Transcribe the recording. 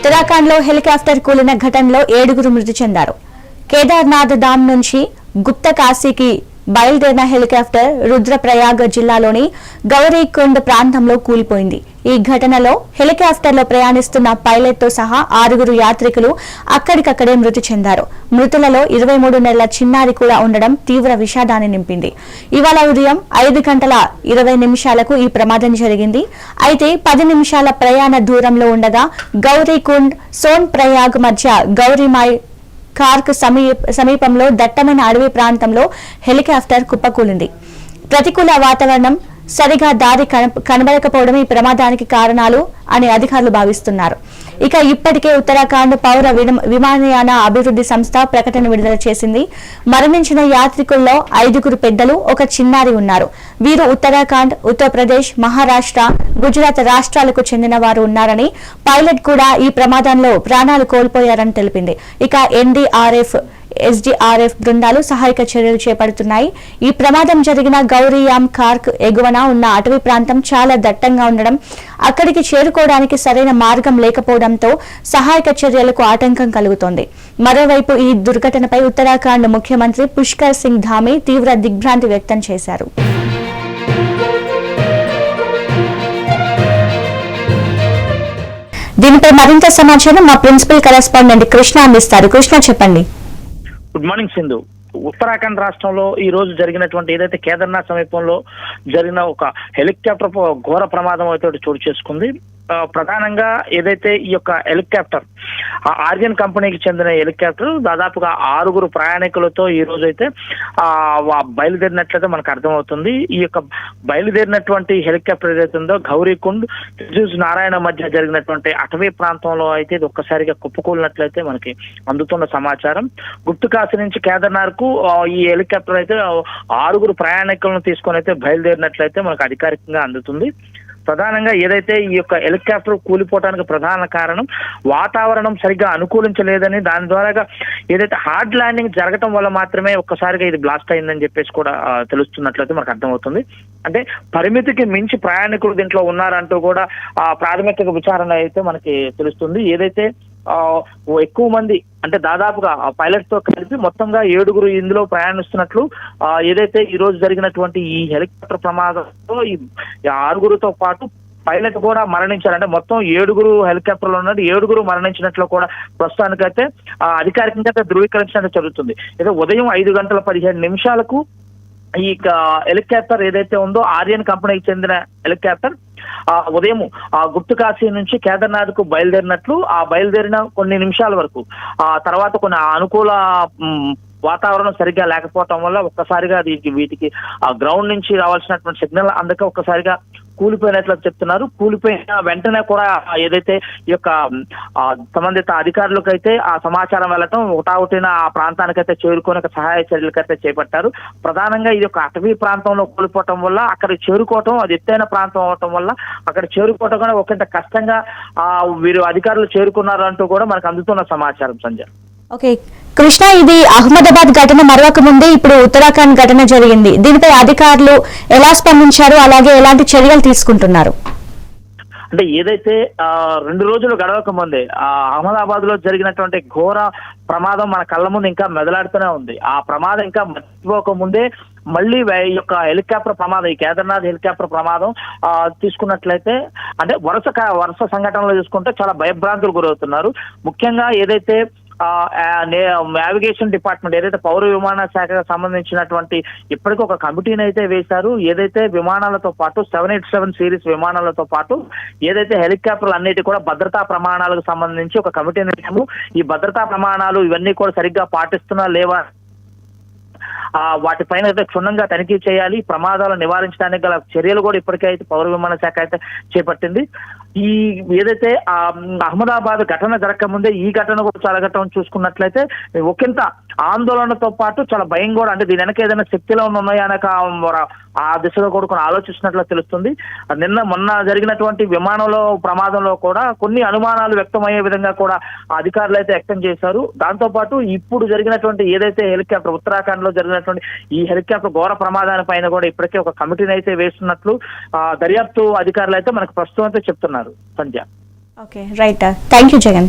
ఉత్తరాఖండ్లో హెలికాప్టర్ కూలిన ఘటనలో ఏడుగురు మృతి చెందారు. కేదార్నాథ్ ధామ్ నుంచి గుప్త కాశీకి బయలుదేరిన హెలికాప్టర్ రుద్రప్రయాగ జిల్లాలోని గౌరీకుండ్ ప్రాంతంలో కూలిపోయింది. ఈ ఘటనలో హెలికాప్టర్లో ప్రయాణిస్తున్న పైలట్తో సహా ఆరుగురు యాత్రికులు అక్కడికక్కడే మృతి చెందారు. మృతులలో ఇరవై మూడు నెలల చిన్నారి కూడా ఉండడం తీవ్ర విషాదాన్ని నింపింది. ఇవాళ ఉదయం ఐదు గంటల ఇరవై నిమిషాలకు ఈ ప్రమాదం జరిగింది. అయితే పది నిమిషాల ప్రయాణ దూరంలో ఉండగా గౌరీకుండ్ సోన్ ప్రయాగ్ మధ్య గౌరీమాయ్ కార్క్ సమీప సమీపంలో దట్టమైన అడవి ప్రాంతంలో హెలికాప్టర్ కుప్పకూలింది. ప్రతికూల వాతావరణం సరిగా దారి కన- కనబడకపోవడం ఈ ప్రమాదానికి కారణాలు అని అధికారులు భావిస్తున్నారు. ఇక ఇప్పటికే ఉత్తరాఖండ్ పౌర విమానయాన అభివృద్ధి సంస్థ ప్రకటన విడుదల చేసింది. మరణించిన యాత్రికుల్లో ఐదుగురు పెద్దలు ఒక చిన్నారి ఉన్నారు. వీరు ఉత్తరాఖండ్ ఉత్తరప్రదేశ్ మహారాష్ట్ర గుజరాత్ రాష్ట్రాలకు చెందిన వారు ఉన్నారని పైలట్ కూడా ఈ ప్రమాదంలో ప్రాణాలు కోల్పోయారని తెలిపింది. ఇక ఎన్డీఆర్ఎఫ్ ఎస్డీఆర్ఎఫ్ బృందాలు సహాయక చర్యలు చేపడుతున్నాయి. ఈ ప్రమాదం జరిగిన గౌరీయాం కార్క్ ఎగువన ఉన్న అటవీ ప్రాంతం చాలా దట్టంగా ఉండడం అక్కడికి చేరుకోవడానికి సరైన మార్గం లేకపోవడంతో సహాయక చర్యలకు ఆటంకం కలుగుతోంది. మరోవైపు ఈ దుర్ఘటనపై ఉత్తరాఖండ్ ముఖ్యమంత్రి పుష్కర్ సింగ్ ధామి తీవ్ర దిగ్భ్రాంతి వ్యక్తం చేశారు. దీనిపై మరింత సమాచారం మా ప్రిన్సిపల్ కరెస్పాండెంట్ కృష్ణ అందిస్తారు. కృష్ణ చెప్పండి. Good morning Sindhu. ఉత్తరాఖండ్ రాష్ట్రంలో ఈ రోజు జరిగినటువంటి ఏదైతే కేదార్నాథ్ సమీపంలో జరిగిన ఒక హెలికాప్టర్ ఘోర ప్రమాదం అయితే చోటు చేసుకుంది. ఆ, ప్రధానంగా ఏదైతే ఈ యొక్క హెలికాప్టర్ ఆ ఆర్జన్ కంపెనీకి చెందిన హెలికాప్టర్ దాదాపుగా ఆరుగురు ప్రయాణికులతో ఈ రోజు అయితే ఆ బయలుదేరినట్లయితే మనకు అర్థమవుతుంది. ఈ యొక్క బయలుదేరినటువంటి హెలికాప్టర్ ఏదైతే ఉందో గౌరీకుండ్ త్రిజూజ్ నారాయణ మధ్య జరిగినటువంటి అటవీ ప్రాంతంలో అయితే ఇది ఒక్కసారిగా కుప్పకూలినట్లయితే మనకి అందుతున్న సమాచారం. గుప్తకాశి నుంచి కేదార్నాథ్కు ఈ హెలికాప్టర్ అయితే ఆరుగురు ప్రయాణికులను తీసుకొని అయితే బయలుదేరినట్లయితే మనకు అధికారికంగా అందుతుంది. ప్రధానంగా ఏదైతే ఈ యొక్క హెలికాప్టర్ కూలిపోవడానికి ప్రధాన కారణం వాతావరణం సరిగ్గా అనుకూలించలేదని దాని ద్వారా ఏదైతే హార్డ్ ల్యాండింగ్ జరగటం వల్ల మాత్రమే ఒక్కసారిగా ఇది బ్లాస్ట్ అయిందని చెప్పేసి కూడా తెలుస్తున్నట్లయితే మనకు అర్థమవుతుంది. అంటే పరిమితికి మించి ప్రయాణికులు దీంట్లో ఉన్నారంటూ కూడా ఆ ప్రాథమిక విచారణ అయితే మనకి తెలుస్తుంది. ఏదైతే ఎక్కువ మంది అంటే దాదాపుగా పైలట్తో కలిపి మొత్తంగా ఏడుగురు ఇందులో ప్రయాణిస్తున్నట్లు ఆ, ఏదైతే ఈ రోజు జరిగినటువంటి ఈ హెలికాప్టర్ ప్రమాదంలో ఈ ఆరుగురితో పాటు పైలట్ కూడా మరణించారు. అంటే మొత్తం ఏడుగురు హెలికాప్టర్లో ఉన్నట్టు ఏడుగురు మరణించినట్లు కూడా ప్రస్తుతానికైతే ఆ, అధికారికంగా ధృవీకరించినట్టు జరుగుతుంది. అయితే ఉదయం ఐదు గంటల పదిహేను నిమిషాలకు ఈ హెలికాప్టర్ ఏదైతే ఉందో ఆర్యన్ కంపెనీకి చెందిన హెలికాప్టర్ ఆ ఉదయం ఆ గుప్తు కాశీ నుంచి కేదార్నాథ్కు బయలుదేరినట్లు ఆ బయలుదేరిన కొన్ని నిమిషాల వరకు ఆ తర్వాత కొన్ని అనుకూల వాతావరణం సరిగ్గా లేకపోవటం వల్ల ఒక్కసారిగా వీటికి వీటికి ఆ గ్రౌండ్ నుంచి రావాల్సినటువంటి సిగ్నల్ అందక ఒక్కసారిగా కూలిపోయినట్లు చెప్తున్నారు. కూలిపోయిన వెంటనే కూడా ఏదైతే ఈ యొక్క సంబంధిత అధికారులకైతే ఆ సమాచారం వెళ్ళటం ఒకటావుటిన ఆ ప్రాంతానికైతే చేరుకొని సహాయ చర్యలకైతే చేపట్టారు. ప్రధానంగా ఇది ఒక అటవీ ప్రాంతంలో కూలిపోవటం వల్ల అక్కడ చేరుకోవటం అది ఎత్తైన ప్రాంతం అవటం వల్ల అక్కడ చేరుకోవటం కూడా ఒకంత కష్టంగా ఆ వీరు అధికారులు చేరుకున్నారు అంటూ కూడా మనకు అందుతున్న సమాచారం సంజయ్. ఓకే. కృష్ణ ఇది అహ్మదాబాద్ ఘటన మరొక ముందే ఇప్పుడు ఉత్తరాఖండ్ ఘటన జరిగింది. దీనిపై అధికారులు ఎలా స్పందించారు? అలాగే ఎలాంటి చర్యలు తీసుకుంటున్నారు? అంటే ఏదైతే రెండు రోజులు గడవక ముందే ఆ అహ్మదాబాద్లో జరిగినటువంటి ఘోర ప్రమాదం మన కళ్ళ ముందు ఇంకా మెదలాడుతూనే ఉంది. ఆ ప్రమాదం ఇంకా మర్చిపోక ముందే మళ్ళీ ఈ యొక్క హెలికాప్టర్ ప్రమాదం ఈ కేదార్నాథ్ హెలికాప్టర్ ప్రమాదం ఆ, తీసుకున్నట్లయితే అంటే వరుస వరుస సంఘటనలు చూసుకుంటే చాలా భయభ్రాంతులు గురవుతున్నారు. ముఖ్యంగా ఏదైతే నావిగేషన్ డిపార్ట్మెంట్ ఏదైతే పౌర విమాన శాఖకు సంబంధించినటువంటి ఇప్పటికీ ఒక కమిటీని అయితే వేశారు. ఏదైతే విమానాలతో పాటు సెవెన్ ఎయిట్ సెవెన్ సిరీస్ విమానాలతో పాటు ఏదైతే హెలికాప్టర్లు అన్నిటి కూడా భద్రతా ప్రమాణాలకు సంబంధించి ఒక కమిటీని వేసాము ఈ భద్రతా ప్రమాణాలు ఇవన్నీ కూడా సరిగ్గా పాటిస్తున్నా లేవా వాటిపైన అయితే క్షుణ్ణంగా తనిఖీ చేయాలి. ప్రమాదాలు నివారించడానికి గల చర్యలు కూడా ఇప్పటికే అయితే పౌర విమాన శాఖ అయితే చేపట్టింది. ఈ ఏదైతే ఆ అహ్మదాబాద్ ఘటన జరగకముందే ఈ ఘటన కూడా చాలా ఘటన చూసుకున్నట్లయితే ఒకంత ఆందోళనతో పాటు చాలా భయం కూడా అంటే దీని వెనక ఏదైనా శక్తిలో ఉన్నాయా అనక ఆ దిశలో కూడా కొన్ని ఆలోచిస్తున్నట్లు తెలుస్తుంది. నిన్న మొన్న జరిగినటువంటి విమానంలో ప్రమాదంలో కూడా కొన్ని అనుమానాలు వ్యక్తమయ్యే విధంగా కూడా అధికారులు అయితే వ్యక్తం చేశారు. దాంతో పాటు ఇప్పుడు జరిగినటువంటి ఏదైతే హెలికాప్టర్ ఉత్తరాఖండ్లో జరిగినటువంటి ఈ హెలికాప్టర్ ఘోర ప్రమాదాల పైన కూడా ఇప్పటికే ఒక కమిటీని అయితే వేస్తున్నట్లు ఆ, దర్యాప్తు అధికారులు అయితే మనకు ప్రస్తుతం అయితే చెప్తున్నారు. Sandhya. Okay right. Thank you Jagan.